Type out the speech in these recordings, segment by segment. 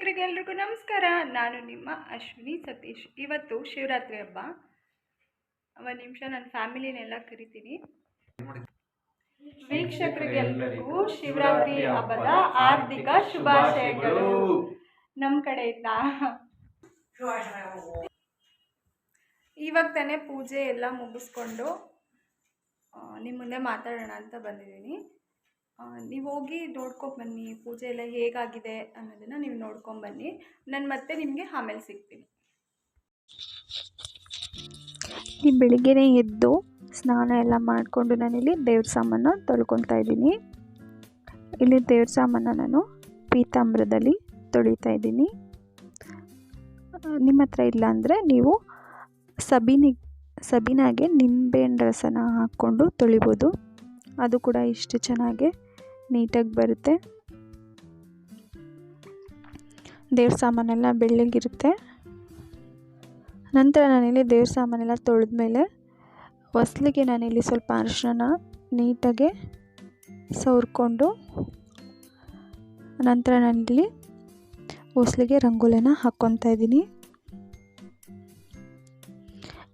ವೀಕ್ಷಕರಿಗೆ ಎಲ್ರಿಗೂ ನಮಸ್ಕಾರ. ನಾನು ನಿಮ್ಮ ಅಶ್ವಿನಿ ಸತೀಶ್. ಇವತ್ತು ಶಿವರಾತ್ರಿ ಹಬ್ಬ. ಒಂದು ನಿಮಿಷ ನನ್ನ ಫ್ಯಾಮಿಲಿನೆಲ್ಲ ಕರಿತೀನಿ. ವೀಕ್ಷಕರಿಗೆಲ್ರಿಗೂ ಶಿವರಾತ್ರಿ ಹಬ್ಬದ ಹಾರ್ದಿಕ ಶುಭಾಶಯಗಳು. ನಮ್ಮ ಕಡೆಯಿಂದ ಇವಾಗ ತಾನೇ ಪೂಜೆ ಎಲ್ಲ ಮುಗಿಸ್ಕೊಂಡು ನಿಮ್ಮ ಮುಂದೆ ಮಾತಾಡೋಣ ಅಂತ ಬಂದಿದ್ದೀನಿ. ನೀವು ಹೋಗಿ ನೋಡ್ಕೊಂಬನ್ನಿ ಪೂಜೆ ಎಲ್ಲ ಹೇಗಾಗಿದೆ ಅನ್ನೋದನ್ನು ನೀವು ನೋಡ್ಕೊಂಬನ್ನಿ ನಾನು ಮತ್ತೆ ನಿಮಗೆ ಆಮೇಲೆ ಸಿಗ್ತೀನಿ. ನೀವು ಬೆಳಿಗ್ಗೆನೇ ಎದ್ದು ಸ್ನಾನ ಎಲ್ಲ ಮಾಡಿಕೊಂಡು ನಾನಿಲ್ಲಿ ದೇವ್ರ ಸಾಮಾನು ತೊಳ್ಕೊತಾ ಇದ್ದೀನಿ. ಇಲ್ಲಿ ದೇವ್ರ ಸಾಮಾನ ನಾನು ಪೀತಾಂಬ್ರದಲ್ಲಿ ತೊಳಿತಾ ಇದ್ದೀನಿ. ನಿಮ್ಮ ಹತ್ರ ಇಲ್ಲ ಅಂದರೆ ನೀವು ಸಬೀನಿ, ಸಬೀನಾಗೆ ನಿಂಬೆಹಣ್ಣು ರಸನ ಹಾಕ್ಕೊಂಡು ತೊಳಿಬೋದು. ಅದು ಕೂಡ ಇಷ್ಟು ಚೆನ್ನಾಗಿ ನೀಟಾಗಿ ಬರುತ್ತೆ. ದೇವ್ರ ಸಾಮಾನೆಲ್ಲ ಬೆಳ್ಳಗಿರುತ್ತೆ. ನಂತರ ನಾನಿಲ್ಲಿ ದೇವ್ರ ಸಾಮಾನೆಲ್ಲ ತೊಳೆದ್ಮೇಲೆ ಹೊಸ್ಲಿಗೆ ನಾನಿಲ್ಲಿ ಸ್ವಲ್ಪ ಅರಿಶಿನ ನೀಟಾಗಿ ಸವರ್ಕೊಂಡು ನಂತರ ನಾನಿಲ್ಲಿ ಹೊಸ್ಲಿಗೆ ರಂಗೋಲಿನ ಹಾಕ್ಕೊತಾ ಇದ್ದೀನಿ.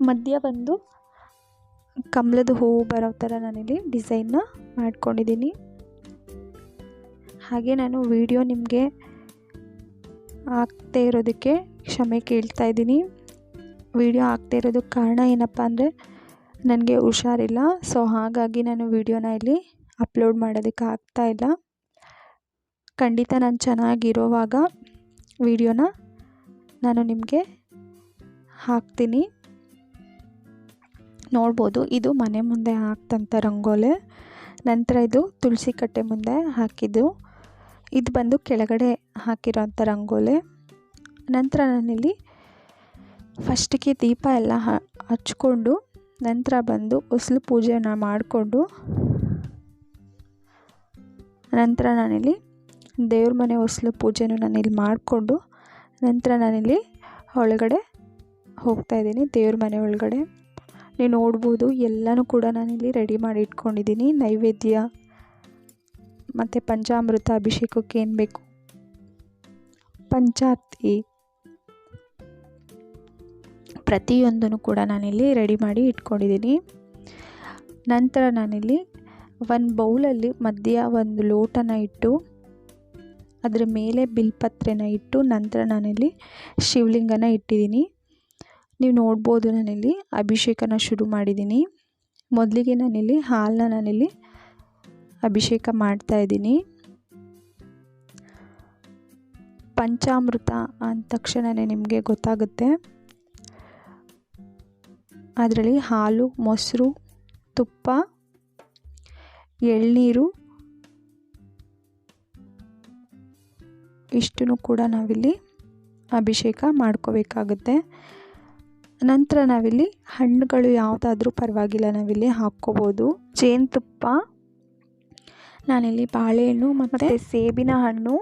ಮಧ್ಯ ಬಂದು ಕಮಲದ ಹೂವು ಬರೋ ಥರ ನಾನಿಲ್ಲಿ ಡಿಸೈನ್ನ ಮಾಡ್ಕೊಂಡಿದ್ದೀನಿ. ಹಾಗೆ ನಾನು ವಿಡಿಯೋ ನಿಮಗೆ ಆಗ್ತಾ ಇರೋದಕ್ಕೆ ಕ್ಷಮೆ ಕೇಳ್ತಾ ಇದ್ದೀನಿ. ವಿಡಿಯೋ ಆಗ್ತಾ ಇರೋದಕ್ಕೆ ಕಾರಣ ಏನಪ್ಪ ಅಂದರೆ ನನಗೆ ಹುಷಾರಿಲ್ಲ. ಸೊ ಹಾಗಾಗಿ ನಾನು ವಿಡಿಯೋನ ಇಲ್ಲಿ ಅಪ್ಲೋಡ್ ಮಾಡೋದಕ್ಕೆ ಆಗ್ತಾ ಇಲ್ಲ. ಖಂಡಿತ ನಾನು ಚೆನ್ನಾಗಿರೋವಾಗ ವಿಡಿಯೋನ ನಾನು ನಿಮಗೆ ಹಾಕ್ತೀನಿ. ನೋಡ್ಬೋದು, ಇದು ಮನೆ ಮುಂದೆ ಹಾಕ್ತಂಥ ರಂಗೋಲೆ. ನಂತರ ಇದು ತುಳಸಿ ಕಟ್ಟೆ ಮುಂದೆ ಹಾಕಿದ್ದು. ಇದು ಬಂದು ಕೆಳಗಡೆ ಹಾಕಿರೋಂಥ ರಂಗೋಲೆ. ನಂತರ ನಾನಿಲ್ಲಿ ಫಸ್ಟಿಗೆ ದೀಪ ಎಲ್ಲ ಹಚ್ಕೊಂಡು ನಂತರ ಬಂದು ಉಸಲು ಪೂಜೆನ ಮಾಡಿಕೊಂಡು ನಂತರ ನಾನಿಲ್ಲಿ ದೇವ್ರ ಮನೆ ಉಸಲು ಪೂಜೆನೂ ನಾನಿಲ್ಲಿ ಮಾಡಿಕೊಂಡು ನಂತರ ನಾನಿಲ್ಲಿ ಒಳಗಡೆ ಹೋಗ್ತಾಯಿದ್ದೀನಿ ದೇವ್ರ ಮನೆ ಒಳಗಡೆ. ನೀವು ನೋಡ್ಬೋದು, ಎಲ್ಲನೂ ಕೂಡ ನಾನಿಲ್ಲಿ ರೆಡಿ ಮಾಡಿ ಇಟ್ಕೊಂಡಿದ್ದೀನಿ, ನೈವೇದ್ಯ ಮತ್ತು ಪಂಚಾಮೃತ ಅಭಿಷೇಕಕ್ಕೆ ಏನು ಬೇಕು? ಪಂಚಾರ್ತಿ ಪ್ರತಿಯೊಂದನ್ನು ಕೂಡ ನಾನಿಲ್ಲಿ ರೆಡಿ ಮಾಡಿ ಇಟ್ಕೊಂಡಿದ್ದೀನಿ. ನಂತರ ನಾನಿಲ್ಲಿ ಒಂದು ಬೌಲಲ್ಲಿ ಮಧ್ಯ ಒಂದು ಲೋಟನ ಇಟ್ಟು, ಅದರ ಮೇಲೆ ಬಿಲ್ಪತ್ರೆನ ಇಟ್ಟು, ನಂತರ ನಾನಿಲ್ಲಿ ಶಿವಲಿಂಗನ ಇಟ್ಟಿದ್ದೀನಿ. ನೀವು ನೋಡ್ಬೋದು ನಾನಿಲ್ಲಿ ಅಭಿಷೇಕನ ಶುರು ಮಾಡಿದ್ದೀನಿ. ಮೊದಲಿಗೆ ನಾನಿಲ್ಲಿ ಹಾಲನ್ನ ನಾನಿಲ್ಲಿ ಅಭಿಷೇಕ ಮಾಡ್ತಾ ಇದ್ದೀನಿ. ಪಂಚಾಮೃತ ಅಂದ ತಕ್ಷಣವೇ ನಿಮಗೆ ಗೊತ್ತಾಗುತ್ತೆ. ಅದರಲ್ಲಿ ಹಾಲು, ಮೊಸರು, ತುಪ್ಪ, ಎಳ್ನೀರು, ಇಷ್ಟನ್ನು ಕೂಡ ನಾವಿಲ್ಲಿ ಅಭಿಷೇಕ ಮಾಡ್ಕೋಬೇಕಾಗುತ್ತೆ. ನಂತರ ನಾವಿಲ್ಲಿ ಹಣ್ಣುಗಳು ಯಾವುದಾದ್ರೂ ಪರವಾಗಿಲ್ಲ, ನಾವಿಲ್ಲಿ ಹಾಕ್ಕೋಬೋದು. ಜೇನುತುಪ್ಪ ನಾನಿಲ್ಲಿ ಬಾಳೆಹಣ್ಣು ಮತ್ತು ಸೇಬಿನ ಹಣ್ಣು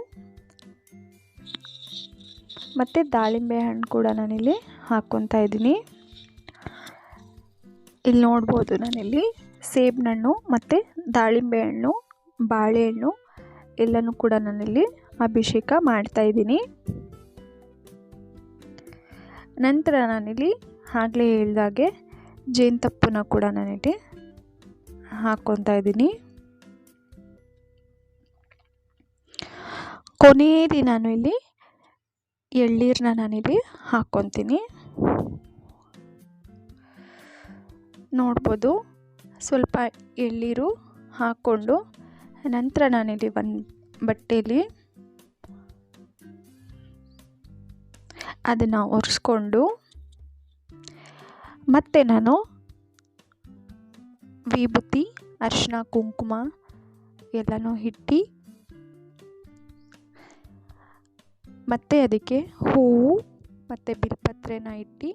ಮತ್ತು ದಾಳಿಂಬೆ ಹಣ್ಣು ಕೂಡ ನಾನಿಲ್ಲಿ ಹಾಕ್ಕೊತಾ ಇದ್ದೀನಿ. ಇಲ್ಲಿ ನೋಡ್ಬೋದು ನಾನಿಲ್ಲಿ ಸೇಬಿನ ಹಣ್ಣು ಮತ್ತು ದಾಳಿಂಬೆ ಹಣ್ಣು ಬಾಳೆಹಣ್ಣು ಎಲ್ಲನೂ ಕೂಡ ನಾನಿಲ್ಲಿ ಅಭಿಷೇಕ ಮಾಡ್ತಾಯಿದ್ದೀನಿ ನಂತರ ನಾನಿಲ್ಲಿ ಆಗಲೇ ಹೇಳ್ದಾಗೆ ಜೇನುತಪ್ಪನ ಕೂಡ ನಾನಿಲ್ಲಿ ಹಾಕ್ಕೊತಾ ಇದ್ದೀನಿ. ಕೊನೆಯದಿ ನಾನು ಇಲ್ಲಿ ಎಳ್ನೀರನ್ನ ನಾನಿಲ್ಲಿ ಹಾಕ್ಕೊತೀನಿ. ನೋಡ್ಬೋದು ಸ್ವಲ್ಪ ಎಳ್ಳೀರು ಹಾಕ್ಕೊಂಡು ನಂತರ ನಾನಿಲ್ಲಿ ಒಂದು ಬಟ್ಟೆಯಲ್ಲಿ ಅದನ್ನು ಒರೆಸ್ಕೊಂಡು ಮತ್ತೆ ನಾನು ವಿಭೂತಿ ಅರಿಶಿನ ಕುಂಕುಮ ಎಲ್ಲನೂ ಇಟ್ಟು ಮತ್ತು ಅದಕ್ಕೆ ಹೂವು ಮತ್ತು ಬಿಲ್ಪತ್ರೆನ ಇಟ್ಟು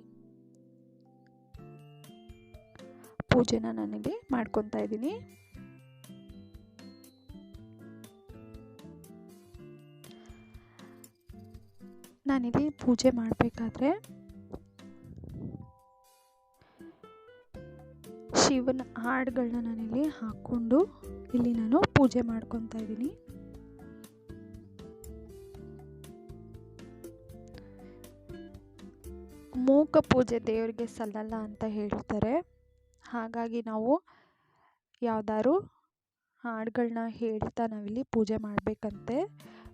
ಪೂಜೆನ ನಾನಿಲ್ಲಿ ಮಾಡ್ಕೊತಾ ಇದ್ದೀನಿ. ನಾನಿಲ್ಲಿ ಪೂಜೆ ಮಾಡಬೇಕಾದ್ರೆ ಶಿವನ ಹಾಡುಗಳನ್ನ ನಾನಿಲ್ಲಿ ಹಾಕ್ಕೊಂಡು ಇಲ್ಲಿ ನಾನು ಪೂಜೆ ಮಾಡ್ಕೊತಾ ಇದ್ದೀನಿ. ಮೂಕ ಪೂಜೆ ದೇವರಿಗೆ ಸಲ್ಲಲ್ಲ ಅಂತ ಹೇಳ್ತಾರೆ. ಹಾಗಾಗಿ ನಾವು ಯಾವ್ದಾದ್ರು ಹಾಡುಗಳನ್ನ ಹೇಳ್ತಾ ನಾವಿಲ್ಲಿ ಪೂಜೆ ಮಾಡಬೇಕಂತೆ.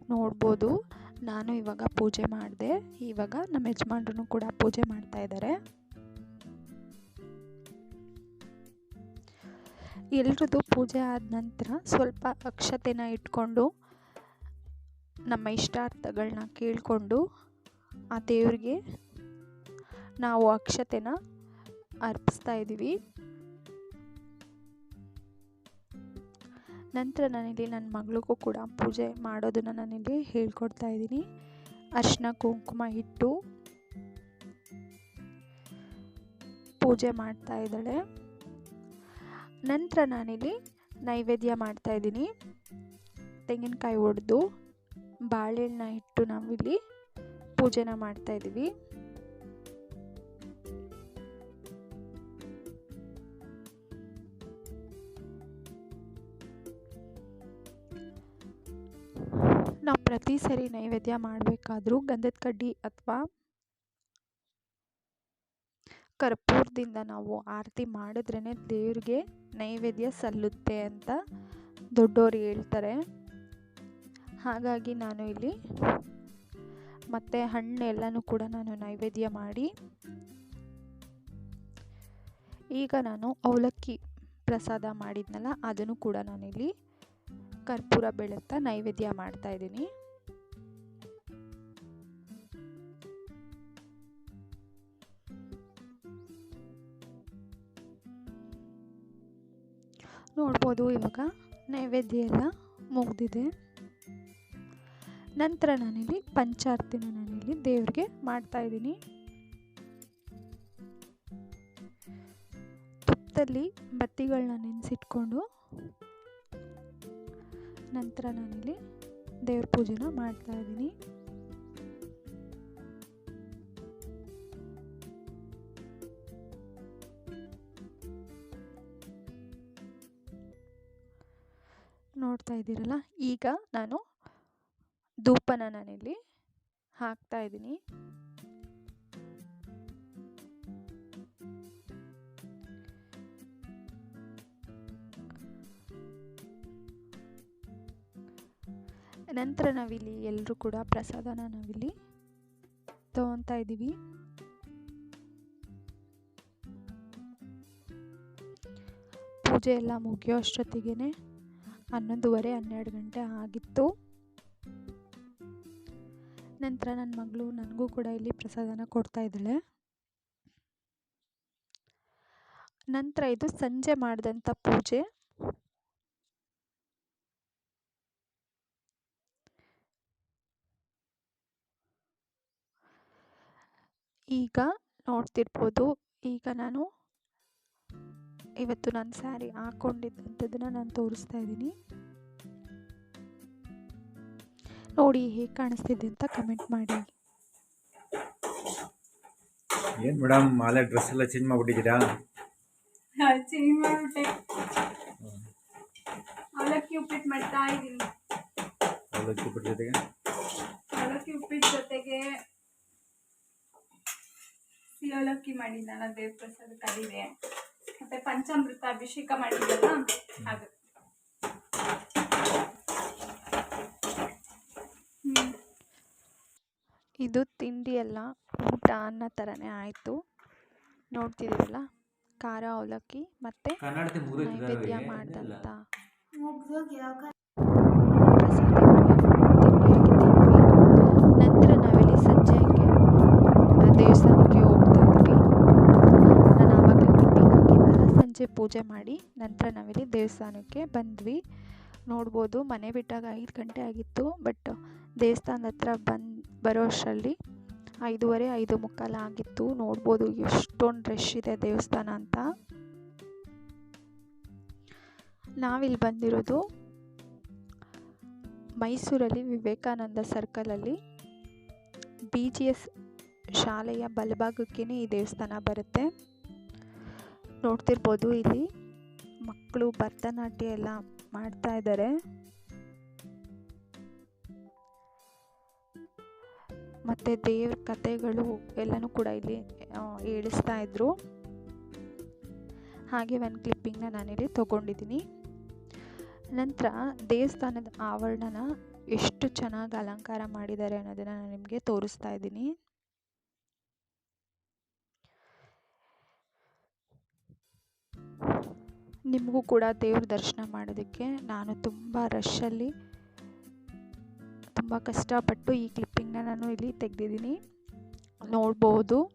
ನೋಡ್ಬೋದು. ನಾನು ಇವಾಗ ಪೂಜೆ ಮಾಡಿದೆ. ಇವಾಗ ನಮ್ಮ ಯಜಮಾನ್ರು ಕೂಡ ಪೂಜೆ ಮಾಡ್ತಾ ಇದ್ದಾರೆ ಎಲ್ರದ್ದು ಪೂಜೆ ಆದ ನಂತರ ಸ್ವಲ್ಪ ಅಕ್ಷತೆನ ಇಟ್ಕೊಂಡು, ನಮ್ಮ ಇಷ್ಟಾರ್ಥಗಳನ್ನ ಕೇಳಿಕೊಂಡು ಆ ದೇವ್ರಿಗೆ ನಾವು ಅಕ್ಷತೆನ ಅರ್ಪಿಸ್ತಾ ಇದ್ದೀವಿ. ನಂತರ ನಾನಿಲ್ಲಿ ನನ್ನ ಮಗಳಿಗೂ ಕೂಡ ಪೂಜೆ ಮಾಡೋದನ್ನು ನಾನಿಲ್ಲಿ ಹೇಳ್ಕೊಡ್ತಾ ಇದ್ದೀನಿ. ಅರಿಶಿನ ಕುಂಕುಮ ಇಟ್ಟು ಪೂಜೆ ಮಾಡ್ತಾ ಇದ್ದಾಳೆ. ನಂತರ ನಾನಿಲ್ಲಿ ನೈವೇದ್ಯ ಮಾಡ್ತಾ ಇದ್ದೀನಿ. ತೆಂಗಿನಕಾಯಿ ಒಡೆದು ಬಾಳೆಹಣ್ಣ ಇಟ್ಟು ನಾವಿಲ್ಲಿ ಪೂಜೆನ ಮಾಡ್ತಾ ಇದ್ದೀವಿ. ಪ್ರತಿ ಸರಿ ನೈವೇದ್ಯ ಮಾಡಬೇಕಾದ್ರೂ ಗಂಧದ ಕಡ್ಡಿ ಅಥವಾ ಕರ್ಪೂರದಿಂದ ನಾವು ಆರತಿ ಮಾಡಿದ್ರೇ ದೇವ್ರಿಗೆ ನೈವೇದ್ಯ ಸಲ್ಲುತ್ತೆ ಅಂತ ದೊಡ್ಡೋರು ಹೇಳ್ತಾರೆ. ಹಾಗಾಗಿ ನಾನು ಇಲ್ಲಿ ಮತ್ತು ಹಣ್ಣು ಎಲ್ಲನೂ ಕೂಡ ನಾನು ನೈವೇದ್ಯ ಮಾಡಿ ಈಗ ನಾನು ಅವಲಕ್ಕಿ ಪ್ರಸಾದ ಮಾಡಿದ್ನಲ್ಲ ಅದನ್ನು ಕೂಡ ನಾನಿಲ್ಲಿ ಕರ್ಪೂರ ಬೆಳಗ್ತಾ ನೈವೇದ್ಯ ಮಾಡ್ತಾ ಇದ್ದೀನಿ. ನೋಡ್ಬೋದು ಇವಾಗ ನೈವೇದ್ಯ ಎಲ್ಲ ಮುಗಿದಿದೆ. ನಂತರ ನಾನಿಲ್ಲಿ ಪಂಚಾರ್ತಿನ ನಾನಿಲ್ಲಿ ದೇವ್ರಿಗೆ ಮಾಡ್ತಾ ಇದ್ದೀನಿ. ತುಪ್ಪದಲ್ಲಿ ಬತ್ತಿಗಳನ್ನ ನೆನೆಸಿಟ್ಕೊಂಡು ನಂತರ ನಾನಿಲ್ಲಿ ದೇವ್ರ ಪೂಜೆನ ಮಾಡ್ತಾ ಇದ್ದೀನಿ. ನೋಡ್ತಾ ಇದ್ದೀರಲ್ಲ ಈಗ ನಾನು ಧೂಪನ ನಾನಿಲ್ಲಿ ಹಾಕ್ತಾ ಇದ್ದೀನಿ. ನಂತರ ನಾವಿಲ್ಲಿ ಎಲ್ಲರೂ ಕೂಡ ಪ್ರಸಾದನ ನಾವಿಲ್ಲಿ ತಗೊತಾ ಇದ್ದೀವಿ. ಪೂಜೆ ಎಲ್ಲ ಮುಗಿಯೋ ಅಷ್ಟೊತ್ತಿಗೆ ಹನ್ನೊಂದುವರೆ, ಹನ್ನೆರಡು ಗಂಟೆ ಆಗಿತ್ತು. ನಂತರ ನನ್ನ ಮಗಳು ನನಗೂ ಕೂಡ ಇಲ್ಲಿ ಪ್ರಸಾದನ ಕೊಡ್ತಾ ಇದ್ದಾಳೆ. ನಂತರ ಇದು ಸಂಜೆ ಮಾಡಿದಂಥ ಪೂಜೆ. ಈಗ ನೋಡ್ತಿರ್ಬೋದು. ಈಗ ನಾನು ಇವತ್ತು ನಾನು ಸ್ಯಾರಿ ಹಾಕ್ಕೊಂಡಿದ್ದಂಥದ್ದನ್ನು ನಾನು ತೋರಿಸ್ತಾ ಇದ್ದೀನಿ. ನೋಡಿ ಹೇಗೆ ಕಾಣಿಸ್ತಿದೆ ಅಂತ ಕಮೆಂಟ್ ಮಾಡಿ. ಏನು ಮೇಡಮ್ ಮಾಲೆ ಡ್ರೆಸ್ ಎಲ್ಲ ಚೇಂಜ್ ಮಾಡಿಬಿಟ್ಟಿದ್ದೀರಾ? ಚೇಂಜ್ ಮಾಡ್ಬಿಟ್ಟೆ. ಅವಲಕ್ಕಿ ಉಪ್ಪಿಟ್ಟು ಮಾಡ್ತಾ ಇದ್ದೀನಿ. ಅವಲಕ್ಕಿ ಉಪ್ಪಿಟ್ಟು ಜೊತೆಗೆ? ಅವಲಕ್ಕಿ ಉಪ್ಪಿಟ್ಟು ಜೊತೆಗೆ ಸಿಹಿ ಅವಲಕ್ಕಿ ಮಾಡಿದ್ನಲ್ಲ ದೇವ್ರ ಪ್ರಸಾದಕ್ಕೆ ಅದಿದೆ ಮತ್ತೆ ಪಂಚಾಮೃತ ಅಭಿಷೇಕ ಮಾಡಿದ್ದಲ್ಲ ಅದು ಇದು ತಿಂಡಿ ಎಲ್ಲ ಊಟ ಅನ್ನೋ ಥರನೇ ಆಯಿತು. ನೋಡ್ತಿದ್ದೀರಲ್ಲ ಖಾರ ಅವಲಕ್ಕಿ ಮತ್ತು ಕನ್ನಡತಿ ನೈವೇದ್ಯ ಮಾಡಿದಂಥ ಮುಗ್ದೋಗಿ ನಂತರ ನಾವಿಲ್ಲಿ ಸಂಜೆಗೆ ಆ ದೇವಸ್ಥಾನಕ್ಕೆ ಹೋಗ್ತಾ ಇದ್ವಿ ನಾನು ಆವಾಗಲೇ ಕ್ಲಿಪ್ಪಿಂಗ್ ಪೂಜೆ ಮಾಡಿ ನಂತರ ನಾವಿಲ್ಲಿ ದೇವಸ್ಥಾನಕ್ಕೆ ಬಂದ್ವಿ. ನೋಡ್ಬೋದು, ಮನೆ ಬಿಟ್ಟಾಗ ಐದು ಗಂಟೆ ಆಗಿತ್ತು, ಬಟ್ ದೇವಸ್ಥಾನದ ಹತ್ರ ಬಂದು, ಬರೋ ಅಷ್ಟರಲ್ಲಿ ಐದೂವರೆ, ಐದು ಮುಕ್ಕಾಲು ಆಗಿತ್ತು. ನೋಡ್ಬೋದು ಎಷ್ಟೊಂದು ರಶ್ ಇದೆ ದೇವಸ್ಥಾನ ಅಂತ. ನಾವಿಲ್ಲಿ ಬಂದಿರೋದು ಮೈಸೂರಲ್ಲಿ ವಿವೇಕಾನಂದ ಸರ್ಕಲಲ್ಲಿ ಬಿ ಜಿ ಎಸ್ ಶಾಲೆಯ ಬಲಭಾಗಕ್ಕೇ ಈ ದೇವಸ್ಥಾನ ಬರುತ್ತೆ. ನೋಡ್ತಿರ್ಬೋದು ಇಲ್ಲಿ. ಮಕ್ಕಳು ಭರತನಾಟ್ಯ ಎಲ್ಲ ಮಾಡ್ತಾ ಇದ್ದಾರೆ ಮತ್ತು ದೇವ್ರ ಕಥೆಗಳು ಎಲ್ಲನೂ ಕೂಡ ಇಲ್ಲಿ ಹೇಳಿಸ್ತಾ ಇದ್ರು. ಹಾಗೆ ಒಂದು ಕ್ಲಿಪ್ಪಿಂಗ್ನ ನಾನಿಲ್ಲಿ ತೊಗೊಂಡಿದ್ದೀನಿ ನಂತರ ದೇವಸ್ಥಾನದ ಆವರಣನ ಎಷ್ಟು ಚೆನ್ನಾಗಿ ಅಲಂಕಾರ ಮಾಡಿದ್ದಾರೆ ಅನ್ನೋದನ್ನು ನಾನು ನಿಮಗೆ ತೋರಿಸ್ತಾ ಇದ್ದೀನಿ. ನಿಮಗೂ ಕೂಡ ದೇವ್ರ ದರ್ಶನ ಮಾಡೋದಕ್ಕೆ ನಾನು ತುಂಬ ರಶ್ಶಲ್ಲಿ ತುಂಬ ಕಷ್ಟಪಟ್ಟು ಈ ಕ್ಲಿಪ್ಪಿಂಗ್ನ ನಾನು ಇಲ್ಲಿ ತೆಗೆದಿದ್ದೀನಿ. ನೋಡ್ಬೋದು.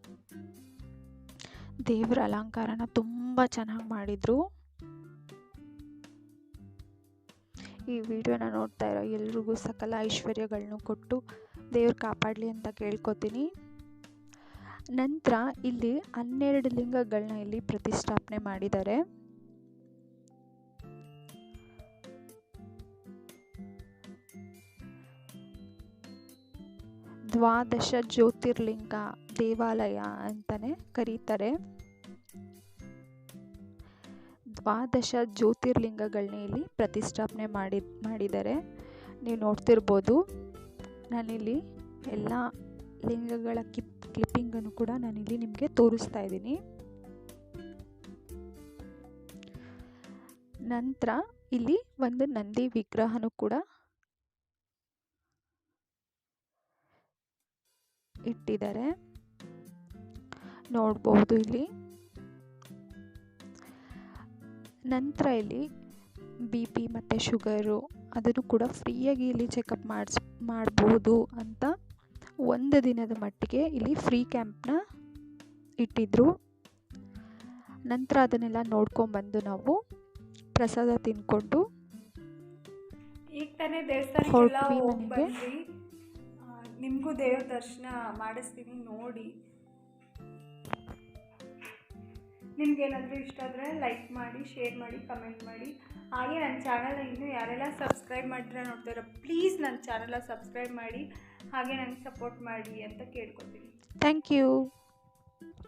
ದೇವ್ರ ಅಲಂಕಾರನ ತುಂಬ ಚೆನ್ನಾಗಿ ಮಾಡಿದರು. ಈ ವಿಡಿಯೋನ ನೋಡ್ತಾ ಇರೋ ಎಲ್ರಿಗೂ ಸಕಲ ಐಶ್ವರ್ಯಗಳನ್ನು ಕೊಟ್ಟು ದೇವ್ರು ಕಾಪಾಡಲಿ ಅಂತ ಕೇಳ್ಕೊತೀನಿ. ನಂತರ ಇಲ್ಲಿ ಹನ್ನೆರಡು ಲಿಂಗಗಳನ್ನ ಇಲ್ಲಿ ಪ್ರತಿಷ್ಠಾಪನೆ ಮಾಡಿದ್ದಾರೆ. ದ್ವಾದಶ ಜ್ಯೋತಿರ್ಲಿಂಗ ದೇವಾಲಯ ಅಂತಲೇ ಕರೀತಾರೆ. ದ್ವಾದಶ ಜ್ಯೋತಿರ್ಲಿಂಗಗಳನ್ನ ಇಲ್ಲಿ ಪ್ರತಿಷ್ಠಾಪನೆ ಮಾಡಿ, ಮಾಡಿದ್ದಾರೆ. ನೀವು ನೋಡ್ತಿರ್ಬೋದು, ನಾನಿಲ್ಲಿ ಎಲ್ಲ ಲಿಂಗಗಳ ಕಿಪ್ ಕ್ಲಿಪ್ಪಿಂಗನ್ನು ಕೂಡ ನಾನಿಲ್ಲಿ ನಿಮಗೆ ತೋರಿಸ್ತಾ ಇದ್ದೀನಿ. ನಂತರ ಇಲ್ಲಿ ಒಂದು ನಂದಿ ವಿಗ್ರಹನೂ ಕೂಡ ಇಟ್ಟಿದ್ದಾರೆ. ನೋಡ್ಬೋದು ಇಲ್ಲಿ. ನಂತರ ಇಲ್ಲಿ ಬಿ ಪಿ ಮತ್ತು ಶುಗರು ಅದನ್ನು ಕೂಡ ಫ್ರೀಯಾಗಿ ಇಲ್ಲಿ ಚೆಕಪ್ ಮಾಡಿಸ್ ಮಾಡಬಹುದು ಅಂತ ಒಂದು ದಿನದ ಮಟ್ಟಿಗೆ ಇಲ್ಲಿ ಫ್ರೀ ಕ್ಯಾಂಪ್ನ ಇಟ್ಟಿದ್ರು. ನಂತರ ಅದನ್ನೆಲ್ಲ ನೋಡ್ಕೊಂಬಂದು ನಾವು ಪ್ರಸಾದ ತಿಂದ್ಕೊಂಡು ಈಗ ತಾನೇ ದೇವಸ್ಥಾನಕ್ಕೆಲ್ಲ ನಿಮಗೂ ದೇವ್ರ ದರ್ಶನ ಮಾಡಿಸ್ತೀನಿ ನೋಡಿ. ನಿಮ್ಗೇನಾದರೂ ಇಷ್ಟ ಆದರೆ ಲೈಕ್ ಮಾಡಿ ಶೇರ್ ಮಾಡಿ ಕಮೆಂಟ್ ಮಾಡಿ. ಹಾಗೆ ನನ್ನ ಚಾನಲ್ನ ಇನ್ನೂ ಯಾರೆಲ್ಲ ಸಬ್ಸ್ಕ್ರೈಬ್ ಮಾಡಿದ್ರೆ ನೋಡ್ತಾರೋ ಪ್ಲೀಸ್ ನನ್ನ ಚಾನಲ್ನ ಸಬ್ಸ್ಕ್ರೈಬ್ ಮಾಡಿ, ಹಾಗೆ ನನಗೆ ಸಪೋರ್ಟ್ ಮಾಡಿ ಅಂತ ಕೇಳ್ಕೊತೀನಿ. Thank you